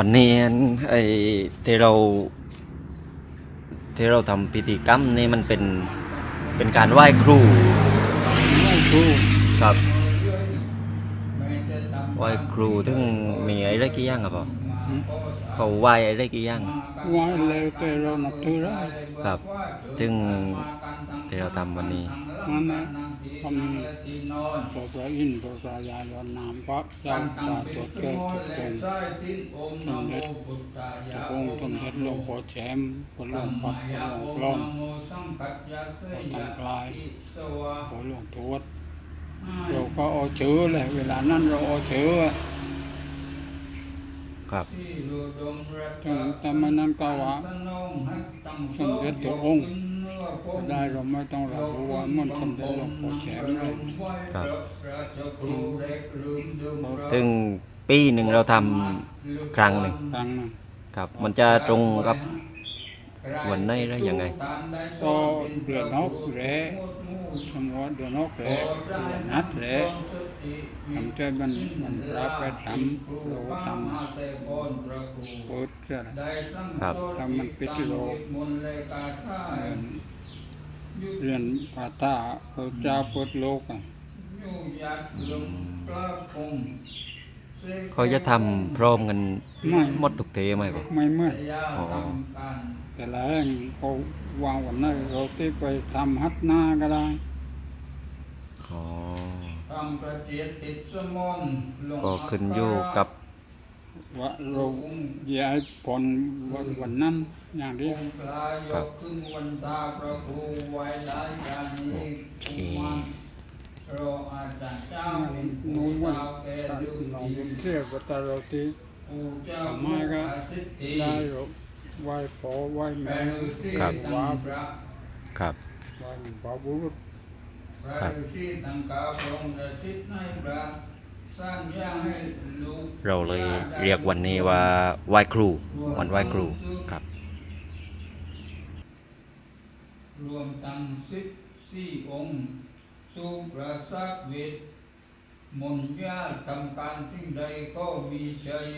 วันนี้ไอ้ที่เราที่เราทำพิธีกรรมนี่มันเป็นเป็นการไหว้ครูไหว้ครูครับไหว้ครูถึงมีอะไรกี่อย่างครับพ่อ เขาไหว้อะไรกี่อย่างว่าแล้วแต่เรานับถือได้ครับถึงที่เราทำวันนี้นั่นแหละทำตัวพระอินทร์ตัวพระยาลอนนามพระเจ้าป่าตัวแก้วตัวกงสมเด็จตัวกงสมเด็จหลวงพ่อแชมป์พระหลวงปัดพระหลวงกล้อมพระตังกลายพระหลวงทวดเราก็เอาเชื้อเลยเวลานั้นเราเอาเชื้อ ครับถึงแต่มันนั้นก็ว่าสมเด็จตัวองค์ได้เราไม่ต้องรับรู้ว่ามันสมเด็จหลวงพ่อแชมป์เลยครับถึงปีหนึ่งเราทำครั้งหนึ่งครั้งหนึงครับ มันจะตรงกับวันไหนหรือยังไงก็เดือนนกแหละสมมติเดือนนกแหละเดือนนัดแหละทำใจมันมันรับไปทำโลทำเปิ ดเสียนะครับทำมันปิดโลเรียนภาษาพระเจ้าเปิดโลกอะเขาจะทำพร้อมกันไม่หมดทุกเทไหมครับไม่เหมื่อนอ๋อแต่ละแห่งเขาวางวันนั้นเราที่ไปทำฮัดหน้าก็ได้อ๋อก็ก็ขึ้นอยู่กับ ว่าเราอย้ายผลวันวันนั้นอย่างเดียวครับโอเคนู้นว่าเจ้าแก่เที่ยวกับตาเราที่ผู้เจ้ามาก็ได้เราไหว้พ่อไหว้แม่แม่ฤาษีครับตั้งพระครับไหวบาบุรุษพระฤาษีตั้งกาพรค์จะสิทธิ์ให้พระ เราเลยเรียกวันนี้ว่าไหว้ครู วันไหว้ครูครับ รวมตั้งสิบสี่องค์สู่ประสาทเวทมนต์ญาติทำการสิ่งใดก็มีชัย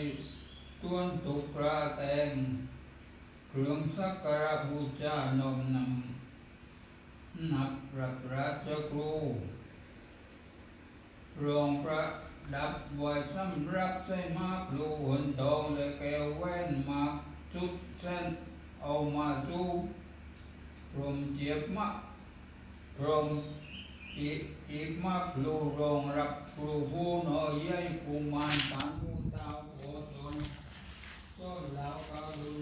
ต้วนตุกราแตงเครื่องสักการะบูชานมนำนับรับราชครูรองประ ดับไว้สำรับใส่มาพลูหนดองเลยแก้วแว่นมาชุดเส้นเอามาสู้พรมเจ็บมากพรมจีจีบมะพลูรองรับพลูผู้น้อยใหญ่กุมานสานผู้เฒ่าโอสนต้นเล้วก็รู